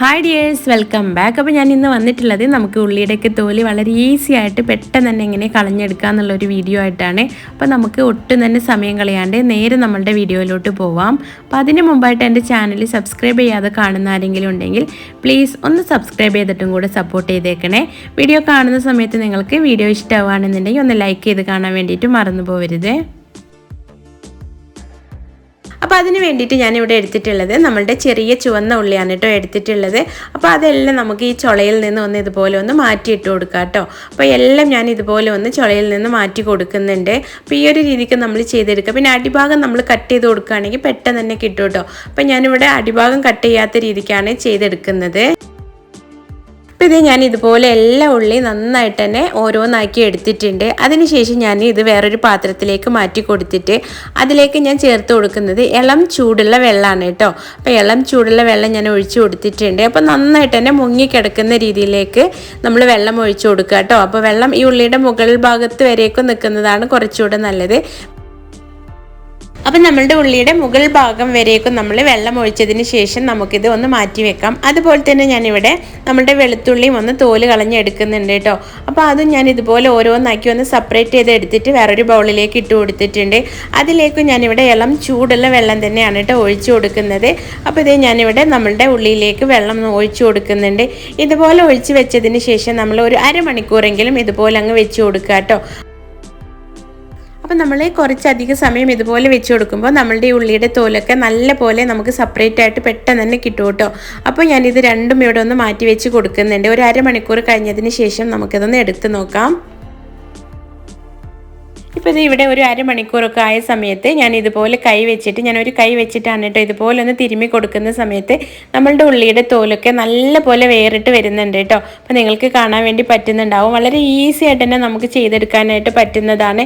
Hi dears welcome back അപ്പോൾ ഞാൻ ഇന്ന് വന്നിട്ടുള്ളത് നമുക്ക് ഉള്ളിയുടെയൊക്കെ തോൽ വളരെ ഈസി ആയിട്ട് പെട്ടെന്ന് തന്നെ എങ്ങനെ കളഞ്ഞെടുക്കുക എന്നുള്ളൊരു വീഡിയോ ആയിട്ടാണ്. അപ്പോൾ നമുക്ക് ഒട്ടും തന്നെ സമയം കളയാണ്ട് നേരെ നമ്മളുടെ വീഡിയോയിലോട്ട് പോവാം. അപ്പോൾ അതിന് മുമ്പായിട്ട് എന്റെ ചാനൽ സബ്സ്ക്രൈബ് ചെയ്യാതെ കാണുന്ന ആരെങ്കിലും ഉണ്ടെങ്കിൽ പ്ലീസ് ഒന്ന് സബ്സ്ക്രൈബ് ചെയ്തിട്ടും കൂടെ സപ്പോർട്ട് ചെയ്തേക്കണേ. വീഡിയോ കാണുന്ന സമയത്ത് നിങ്ങൾക്ക് വീഡിയോ ഇഷ്ടമാണെന്നുണ്ടെങ്കിൽ ഒന്ന് ലൈക്ക് ചെയ്ത് കാണാൻ വേണ്ടിയിട്ട് മറന്നു പോകരുത് അപ്പോൾ അതിന് വേണ്ടിയിട്ട് ഞാനിവിടെ എടുത്തിട്ടുള്ളത് നമ്മളുടെ ചെറിയ ചുവന്ന ഉള്ളിയാണ് കേട്ടോ എടുത്തിട്ടുള്ളത്. അപ്പോൾ അതെല്ലാം നമുക്ക് ഈ ചുളയിൽ നിന്ന് ഒന്ന് ഇതുപോലെ ഒന്ന് മാറ്റിയിട്ട് കൊടുക്കാം കേട്ടോ. അപ്പോൾ എല്ലാം ഞാൻ ഇതുപോലെ ഒന്ന് ചുളയിൽ നിന്ന് മാറ്റി കൊടുക്കുന്നുണ്ട്. അപ്പോൾ ഈ ഒരു രീതിക്ക് നമ്മൾ ചെയ്തെടുക്കുക. പിന്നെ അടിഭാഗം നമ്മൾ കട്ട് ചെയ്ത് കൊടുക്കുകയാണെങ്കിൽ പെട്ടെന്ന് തന്നെ കിട്ടും കേട്ടോ. അപ്പോൾ ഞാനിവിടെ അടിഭാഗം കട്ട് ചെയ്യാത്ത രീതിക്കാണ് ചെയ്തെടുക്കുന്നത്. അപ്പോൾ ഇത് ഞാൻ ഇതുപോലെ എല്ലാ ഉള്ളി നന്നായിട്ട് തന്നെ ഓരോന്നാക്കി എടുത്തിട്ടുണ്ട്. അതിനുശേഷം ഞാൻ ഇത് വേറൊരു പാത്രത്തിലേക്ക് മാറ്റി കൊടുത്തിട്ട് അതിലേക്ക് ഞാൻ ചേർത്ത് കൊടുക്കുന്നത് ഇളം ചൂടുള്ള വെള്ളമാണ് കേട്ടോ. അപ്പോൾ ഇളം ചൂടുള്ള വെള്ളം ഞാൻ ഒഴിച്ചു കൊടുത്തിട്ടുണ്ട്. അപ്പോൾ നന്നായിട്ട് തന്നെ മുങ്ങിക്കിടക്കുന്ന രീതിയിലേക്ക് നമ്മൾ വെള്ളം ഒഴിച്ചു കൊടുക്കുക കേട്ടോ. അപ്പോൾ വെള്ളം ഈ ഉള്ളിയുടെ മുകൾ ഭാഗത്ത് വരേക്കും നിൽക്കുന്നതാണ് കുറച്ചുകൂടെ നല്ലത്. അപ്പം നമ്മളുടെ ഉള്ളിയുടെ മുകൾ ഭാഗം വരേക്കും നമ്മൾ വെള്ളം ഒഴിച്ചതിന് ശേഷം നമുക്കിത് ഒന്ന് മാറ്റി വെക്കാം. അതുപോലെ തന്നെ ഞാനിവിടെ നമ്മളുടെ വെളുത്തുള്ളിയും ഒന്ന് തോൽ കളഞ്ഞെടുക്കുന്നുണ്ട് കേട്ടോ. അപ്പോൾ അതും ഞാൻ ഇതുപോലെ ഓരോന്നാക്കി ഒന്ന് സെപ്പറേറ്റ് ചെയ്ത് എടുത്തിട്ട് വേറൊരു ബൗളിലേക്ക് ഇട്ട് കൊടുത്തിട്ടുണ്ട്. അതിലേക്ക് ഞാനിവിടെ ഇളം ചൂടുള്ള വെള്ളം തന്നെയാണ് കേട്ടോ ഒഴിച്ചു കൊടുക്കുന്നത്. അപ്പോൾ ഇത് ഞാനിവിടെ നമ്മളുടെ ഉള്ളിയിലേക്ക് വെള്ളം ഒഴിച്ചു കൊടുക്കുന്നുണ്ട്. ഇതുപോലെ ഒഴിച്ച് വെച്ചതിന് ശേഷം നമ്മൾ ഒരു അരമണിക്കൂറെങ്കിലും ഇതുപോലെ അങ്ങ് വെച്ച് കൊടുക്കുക കേട്ടോ. അപ്പോൾ നമ്മൾ കുറച്ചധികം സമയം ഇതുപോലെ വെച്ച് കൊടുക്കുമ്പോൾ നമ്മളുടെ ഉള്ളിയുടെ തോലൊക്കെ നല്ല പോലെ നമുക്ക് സെപ്പറേറ്റ് ആയിട്ട് പെട്ടെന്ന് തന്നെ കിട്ടും കേട്ടോ. അപ്പോൾ ഞാനിത് രണ്ടും ഇവിടെ ഒന്ന് മാറ്റി വെച്ച് കൊടുക്കുന്നുണ്ട്. ഒരു അരമണിക്കൂർ കഴിഞ്ഞതിന് ശേഷം നമുക്കിതൊന്ന് എടുത്ത് നോക്കാം. ഇപ്പോൾ ഇത് ഇവിടെ ഒരു അരമണിക്കൂറൊക്കെ ആയ സമയത്ത് ഞാൻ ഇതുപോലെ കൈ വെച്ചിട്ട് ഞാൻ ഒരു കൈ വെച്ചിട്ടാണ് കേട്ടോ ഇതുപോലെ ഒന്ന് തിരുമ്മി കൊടുക്കുന്ന സമയത്ത് നമ്മളുടെ ഉള്ളിയുടെ തോലൊക്കെ നല്ല പോലെ വേറിട്ട് വരുന്നുണ്ട് കേട്ടോ. അപ്പോൾ നിങ്ങൾക്ക് കാണാൻ വേണ്ടി പറ്റുന്നുണ്ടാവും. വളരെ ഈസി ആയിട്ട് തന്നെ നമുക്ക് ചെയ്തെടുക്കാനായിട്ട് പറ്റുന്നതാണ്.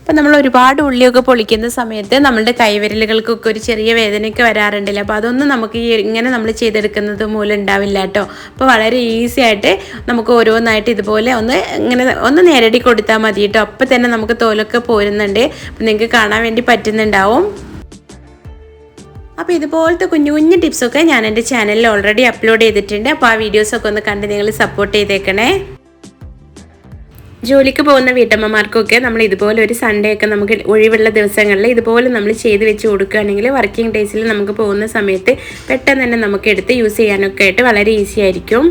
അപ്പം നമ്മൾ ഒരുപാട് ഉള്ളിയൊക്കെ പൊളിക്കുന്ന സമയത്ത് നമ്മളുടെ കൈവിരലുകൾക്കൊക്കെ ഒരു ചെറിയ വേദനയൊക്കെ വരാറുണ്ടല്ലോ. അപ്പോൾ അതൊന്നും നമുക്ക് ഈ ഇങ്ങനെ നമ്മൾ ചെയ്തെടുക്കുന്നത് മൂലം ഉണ്ടാവില്ല കേട്ടോ. അപ്പോൾ വളരെ ഈസി ആയിട്ട് നമുക്ക് ഓരോന്നായിട്ട് ഇതുപോലെ ഒന്ന് ഇങ്ങനെ ഒന്ന് നേരടി കൊടുത്താൽ മതി കേട്ടോ. അപ്പം തന്നെ നമുക്ക് തോലൊക്കെ പോരുന്നുണ്ട്. അപ്പം നിങ്ങൾക്ക് കാണാൻ വേണ്ടി പറ്റുന്നുണ്ടാവും. അപ്പോൾ ഇതുപോലത്തെ കുഞ്ഞു കുഞ്ഞു ടിപ്സൊക്കെ ഞാൻ എന്റെ ചാനലിൽ ഓൾറെഡി അപ്ലോഡ് ചെയ്തിട്ടുണ്ട്. അപ്പോൾ ആ വീഡിയോസൊക്കെ ഒന്ന് കണ്ട് നിങ്ങൾ സപ്പോർട്ട് ചെയ്തേക്കണേ. ജോലിക്ക് പോകുന്ന വീട്ടമ്മമാർക്കൊക്കെ നമ്മൾ ഇതുപോലെ ഒരു സൺഡേ ഒക്കെ നമുക്ക് ഒഴിവുള്ള ദിവസങ്ങളിൽ ഇതുപോലെ നമ്മൾ ചെയ്ത് വെച്ച് കൊടുക്കുകയാണെങ്കിൽ വർക്കിംഗ് ഡേയ്സിൽ നമുക്ക് പോകുന്ന സമയത്ത് പെട്ടെന്ന് തന്നെ നമുക്ക് എടുത്ത് യൂസ് ചെയ്യാനൊക്കെ ആയിട്ട് വളരെ ഈസി ആയിരിക്കും.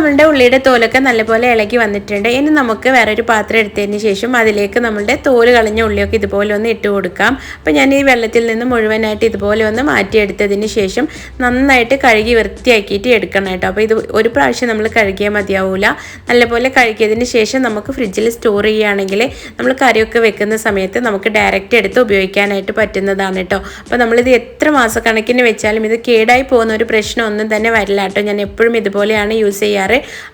നമ്മളുടെ ഉള്ളിയുടെ തോലൊക്കെ നല്ലപോലെ ഇളകി വന്നിട്ടുണ്ട്. ഇനി നമുക്ക് വേറൊരു പാത്രം എടുത്തതിന് ശേഷം അതിലേക്ക് നമ്മളുടെ തോൽ കളഞ്ഞ ഉള്ളിയൊക്കെ ഇതുപോലെ ഒന്ന് ഇട്ട് കൊടുക്കാം. അപ്പോൾ ഞാൻ ഈ വെള്ളത്തിൽ നിന്ന് മുഴുവനായിട്ട് ഇതുപോലെ ഒന്ന് മാറ്റിയെടുത്തതിന് ശേഷം നന്നായിട്ട് കഴുകി വൃത്തിയാക്കിയിട്ട് എടുക്കണം കേട്ടോ. അപ്പോൾ ഇത് ഒരു പ്രാവശ്യം നമ്മൾ കഴുകിയാൽ മതിയാവില്ല നല്ലപോലെ കഴുകിയതിന് ശേഷം നമുക്ക് ഫ്രിഡ്ജിൽ സ്റ്റോർ ചെയ്യുകയാണെങ്കിൽ നമ്മൾ കറിയൊക്കെ വെക്കുന്ന സമയത്ത് നമുക്ക് ഡയറക്റ്റ് എടുത്ത് ഉപയോഗിക്കാനായിട്ട് പറ്റുന്നതാണ് കേട്ടോ. അപ്പോൾ നമ്മളിത് എത്ര മാസക്കണക്കിന് വെച്ചാലും ഇത് കേടായി പോകുന്ന ഒരു പ്രശ്നമൊന്നും തന്നെ വരില്ല കേട്ടോ. ഞാൻ എപ്പോഴും ഇതുപോലെയാണ് യൂസ് ചെയ്യാറ്.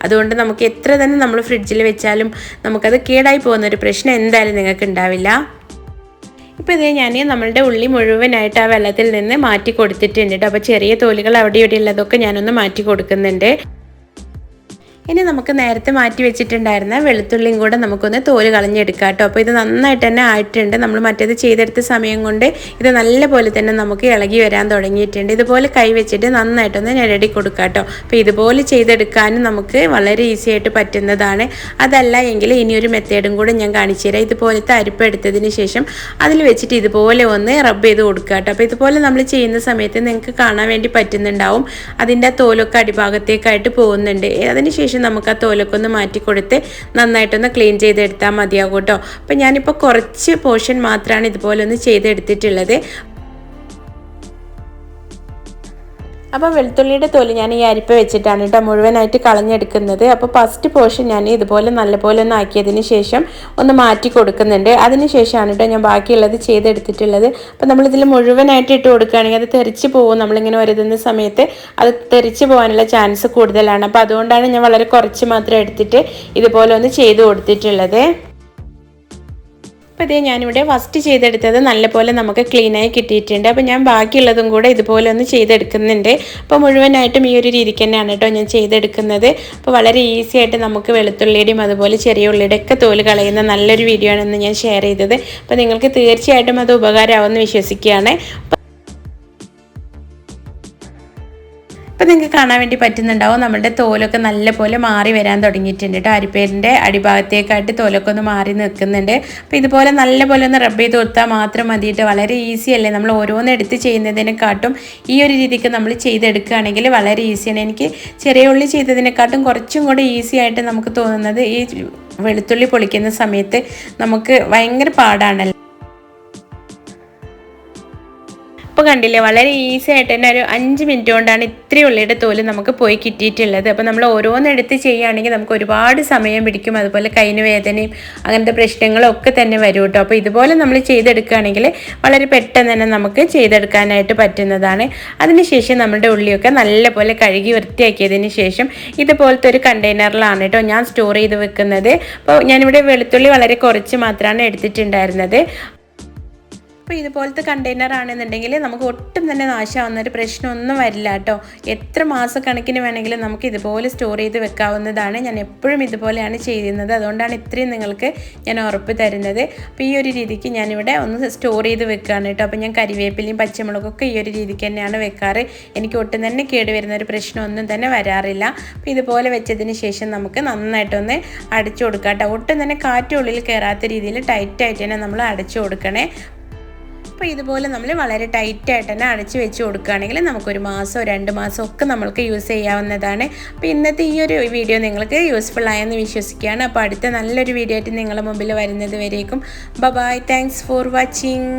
അതുകൊണ്ട് നമുക്ക് എത്ര തന്നെ നമ്മൾ ഫ്രിഡ്ജിൽ വെച്ചാലും നമുക്കത് കേടായി പോകുന്ന ഒരു പ്രശ്നം എന്തായാലും നിങ്ങൾക്ക് ഉണ്ടാവില്ല. ഇപ്പോൾ ഇതേ ഞാൻ നമ്മളുടെ ഉള്ളി മുഴുവനായിട്ട് ആ വെള്ളത്തിൽ നിന്ന് മാറ്റി കൊടുത്തിട്ടുണ്ട് കേട്ടോ അപ്പോൾ ചെറിയ തോലുകൾ അവിടെ ഇവിടെ ഉള്ളതൊക്കെ ഞാനൊന്ന് മാറ്റി കൊടുക്കുന്നുണ്ട്. ഇനി നമുക്ക് നേരത്തെ മാറ്റി വെച്ചിട്ടുണ്ടായിരുന്ന വെളുത്തുള്ളിയും കൂടെ നമുക്കൊന്ന് തോൽ കളഞ്ഞെടുക്കാം കേട്ടോ. അപ്പോൾ ഇത് നന്നായിട്ട് തന്നെ ആയിട്ടുണ്ട്. നമ്മൾ മറ്റേത് ചെയ്തെടുത്ത സമയം കൊണ്ട് ഇത് നല്ലപോലെ തന്നെ നമുക്ക് ഇളകി വരാൻ തുടങ്ങിയിട്ടുണ്ട്. ഇതുപോലെ കൈ വെച്ചിട്ട് നന്നായിട്ടൊന്ന് ഞെരടി കൊടുക്കാം കേട്ടോ. അപ്പോൾ ഇതുപോലെ ചെയ്തെടുക്കാനും നമുക്ക് വളരെ ഈസി ആയിട്ട് പറ്റുന്നതാണ്. അതല്ല എങ്കിൽ ഇനിയൊരു മെത്തേഡും കൂടെ ഞാൻ കാണിച്ചു തരാം. ഇതുപോലത്തെ അരിപ്പ് എടുത്തതിന് ശേഷം അതിൽ വെച്ചിട്ട് ഇതുപോലെ ഒന്ന് റബ്ബ് ചെയ്ത് കൊടുക്കുക കേട്ടോ. അപ്പോൾ ഇതുപോലെ നമ്മൾ ചെയ്യുന്ന സമയത്ത് നിങ്ങൾക്ക് കാണാൻ വേണ്ടി പറ്റുന്നുണ്ടാവും. അതിന്റെ തോലൊക്കെ അടിഭാഗത്തേക്കായിട്ട് പോകുന്നുണ്ട്. അതിനുശേഷം ശേഷം നമുക്ക് ആ തോലൊക്കൊന്ന് മാറ്റി കൊടുത്ത് നന്നായിട്ടൊന്ന് ക്ലീൻ ചെയ്തെടുത്താൽ മതിയാകും കേട്ടോ അപ്പം ഞാനിപ്പോൾ കുറച്ച് പോർഷൻ മാത്രമാണ് ഇതുപോലെ ഒന്ന് ചെയ്തെടുത്തിട്ടുള്ളത്. അപ്പോൾ വെളുത്തുള്ളിയുടെ തൊലി ഞാൻ ഈ അരിപ്പ വെച്ചിട്ടാണ് കേട്ടോ മുഴുവനായിട്ട് കളഞ്ഞെടുക്കുന്നത്. അപ്പോൾ ഫസ്റ്റ് പോർഷൻ ഞാൻ ഇതുപോലെ നല്ലപോലെ ഒന്ന് ആക്കിയതിന് ശേഷം ഒന്ന് മാറ്റി കൊടുക്കുന്നുണ്ട്. അതിന് ശേഷമാണ് കേട്ടോ ഞാൻ ബാക്കിയുള്ളത് ചെയ്തെടുത്തിട്ടുള്ളത്. അപ്പോൾ നമ്മളിതിൽ മുഴുവനായിട്ട് ഇട്ട് കൊടുക്കുകയാണെങ്കിൽ അത് തെറിച്ച് പോകും. നമ്മളിങ്ങനെ വരുന്ന സമയത്ത് അത് തെറിച്ച് പോകാനുള്ള ചാൻസ് കൂടുതലാണ്. അപ്പോൾ അതുകൊണ്ടാണ് ഞാൻ വളരെ കുറച്ച് മാത്രം എടുത്തിട്ട് ഇതുപോലെ ഒന്ന് ചെയ്ത് കൊടുത്തിട്ടുള്ളത്. അപ്പോൾ ഇതേ ഞാനിവിടെ ഫസ്റ്റ് ചെയ്തെടുത്തത് നല്ലപോലെ നമുക്ക് ക്ലീനായി കിട്ടിയിട്ടുണ്ട്. അപ്പോൾ ഞാൻ ബാക്കിയുള്ളതും കൂടെ ഇതുപോലെ ഒന്ന് ചെയ്തെടുക്കുന്നുണ്ട്. അപ്പോൾ മുഴുവനായിട്ടും ഈ ഒരു രീതിക്ക് തന്നെയാണ് കേട്ടോ ഞാൻ ചെയ്തെടുക്കുന്നത്. അപ്പോൾ വളരെ ഈസി ആയിട്ട് നമുക്ക് വെളുത്തുള്ളിയുടെയും അതുപോലെ ചെറിയ ഉള്ളിയുടെ ഒക്കെ തോൽ കളയുന്ന നല്ലൊരു വീഡിയോ ആണെന്ന് ഞാൻ ഷെയർ ചെയ്തത്. അപ്പോൾ നിങ്ങൾക്ക് തീർച്ചയായിട്ടും അത് ഉപകാരമാവുമെന്ന് വിശ്വസിക്കുകയാണ്. ഇപ്പം നിങ്ങൾക്ക് കാണാൻ വേണ്ടി പറ്റുന്നുണ്ടാവും. നമ്മുടെ തോലൊക്കെ നല്ല പോലെ മാറി വരാൻ തുടങ്ങിയിട്ടുണ്ട് കേട്ടോ അരിപ്പേരിന്റെ അടിഭാഗത്തേക്കായിട്ട് തോലൊക്കെ ഒന്ന് മാറി നിൽക്കുന്നുണ്ട്. അപ്പോൾ ഇതുപോലെ നല്ല പോലെ ഒന്ന് റബ്ബ് ചെയ്ത് കൊടുത്താൽ മാത്രം മതിയിട്ട് വളരെ ഈസി അല്ലേ? നമ്മൾ ഓരോന്ന് എടുത്ത് ചെയ്യുന്നതിനെക്കാട്ടും ഈ ഒരു രീതിക്ക് നമ്മൾ ചെയ്തെടുക്കുകയാണെങ്കിൽ വളരെ ഈസിയാണ് എനിക്ക് ചെറിയ ഉള്ളി ചെയ്തതിനെക്കാട്ടും കുറച്ചും കൂടെ ഈസി ആയിട്ട് നമുക്ക് തോന്നുന്നത് ഈ വെളുത്തുള്ളി പൊളിക്കുന്ന സമയത്ത് നമുക്ക് ഭയങ്കര പാടാണല്ലോ. ഇപ്പോൾ കണ്ടില്ലേ വളരെ ഈസി ആയിട്ട് തന്നെ ഒരു അഞ്ച് മിനിറ്റ് കൊണ്ടാണ് ഇത്രയും ഉള്ളിയുടെ തോൽ നമുക്ക് പോയി കിട്ടിയിട്ടുള്ളത്. അപ്പോൾ നമ്മൾ ഓരോന്നെടുത്ത് ചെയ്യുകയാണെങ്കിൽ നമുക്ക് ഒരുപാട് സമയം പിടിക്കും. അതുപോലെ കൈന് വേദനയും അങ്ങനത്തെ പ്രശ്നങ്ങളും ഒക്കെ തന്നെ വരും കേട്ടോ. അപ്പോൾ ഇതുപോലെ നമ്മൾ ചെയ്തെടുക്കുകയാണെങ്കിൽ വളരെ പെട്ടെന്ന് തന്നെ നമുക്ക് ചെയ്തെടുക്കാനായിട്ട് പറ്റുന്നതാണ്. അതിനുശേഷം നമ്മുടെ ഉള്ളിയൊക്കെ നല്ലപോലെ കഴുകി വൃത്തിയാക്കിയതിന് ശേഷം ഇതുപോലത്തെ ഒരു കണ്ടെയ്നറിലാണ് കേട്ടോ ഞാൻ സ്റ്റോർ ചെയ്ത് വെക്കുന്നത്. അപ്പോൾ ഞാനിവിടെ വെളുത്തുള്ളി വളരെ കുറച്ച് മാത്രമാണ് എടുത്തിട്ടുണ്ടായിരുന്നത്. അപ്പോൾ ഇതുപോലത്തെ കണ്ടെയ്നർ ആണെന്നുണ്ടെങ്കിൽ നമുക്ക് ഒട്ടും തന്നെ നാശമാവുന്ന ഒരു പ്രശ്നമൊന്നും വരില്ല കേട്ടോ. എത്ര മാസക്കണക്കിന് വേണമെങ്കിലും നമുക്ക് ഇതുപോലെ സ്റ്റോർ ചെയ്ത് വെക്കാവുന്നതാണ്. ഞാൻ എപ്പോഴും ഇതുപോലെയാണ് ചെയ്യുന്നത്. അതുകൊണ്ടാണ് ഇത്രയും നിങ്ങൾക്ക് ഞാൻ ഉറപ്പ് തരുന്നത്. അപ്പോൾ ഈ ഒരു രീതിക്ക് ഞാനിവിടെ ഒന്ന് സ്റ്റോർ ചെയ്ത് വെക്കുകയാണ് കേട്ടോ. അപ്പോൾ ഞാൻ കരിവേപ്പിലയും പച്ചമുളകൊക്കെ ഈ ഒരു രീതിക്ക് തന്നെയാണ് വെക്കാറ്. എനിക്ക് ഒട്ടും തന്നെ കേട് വരുന്ന ഒരു പ്രശ്നമൊന്നും തന്നെ വരാറില്ല. അപ്പോൾ ഇതുപോലെ വെച്ചതിന് ശേഷം നമുക്ക് നന്നായിട്ടൊന്ന് അടച്ചു കൊടുക്കാം കേട്ടോ. ഒട്ടും തന്നെ കാറ്റുള്ളിൽ കയറാത്ത രീതിയിൽ ടൈറ്റായിട്ട് തന്നെ നമ്മൾ അടച്ചു കൊടുക്കണേ. അപ്പോൾ ഇതുപോലെ നമ്മൾ വളരെ ടൈറ്റായിട്ട് തന്നെ അടച്ച് വെച്ച് കൊടുക്കുകയാണെങ്കിൽ നമുക്കൊരു മാസമോ രണ്ട് മാസം ഒക്കെ നമ്മൾക്ക് യൂസ് ചെയ്യാവുന്നതാണ്. അപ്പോൾ ഇന്നത്തെ ഈ ഒരു വീഡിയോ നിങ്ങൾക്ക് യൂസ്ഫുൾ ആയെന്ന് വിശ്വസിക്കുകയാണ്. അപ്പോൾ അടുത്ത നല്ലൊരു വീഡിയോ ആയിട്ട് നിങ്ങളുടെ മുമ്പിൽ വരുന്നത് വരേക്കും. Bye thanks for watching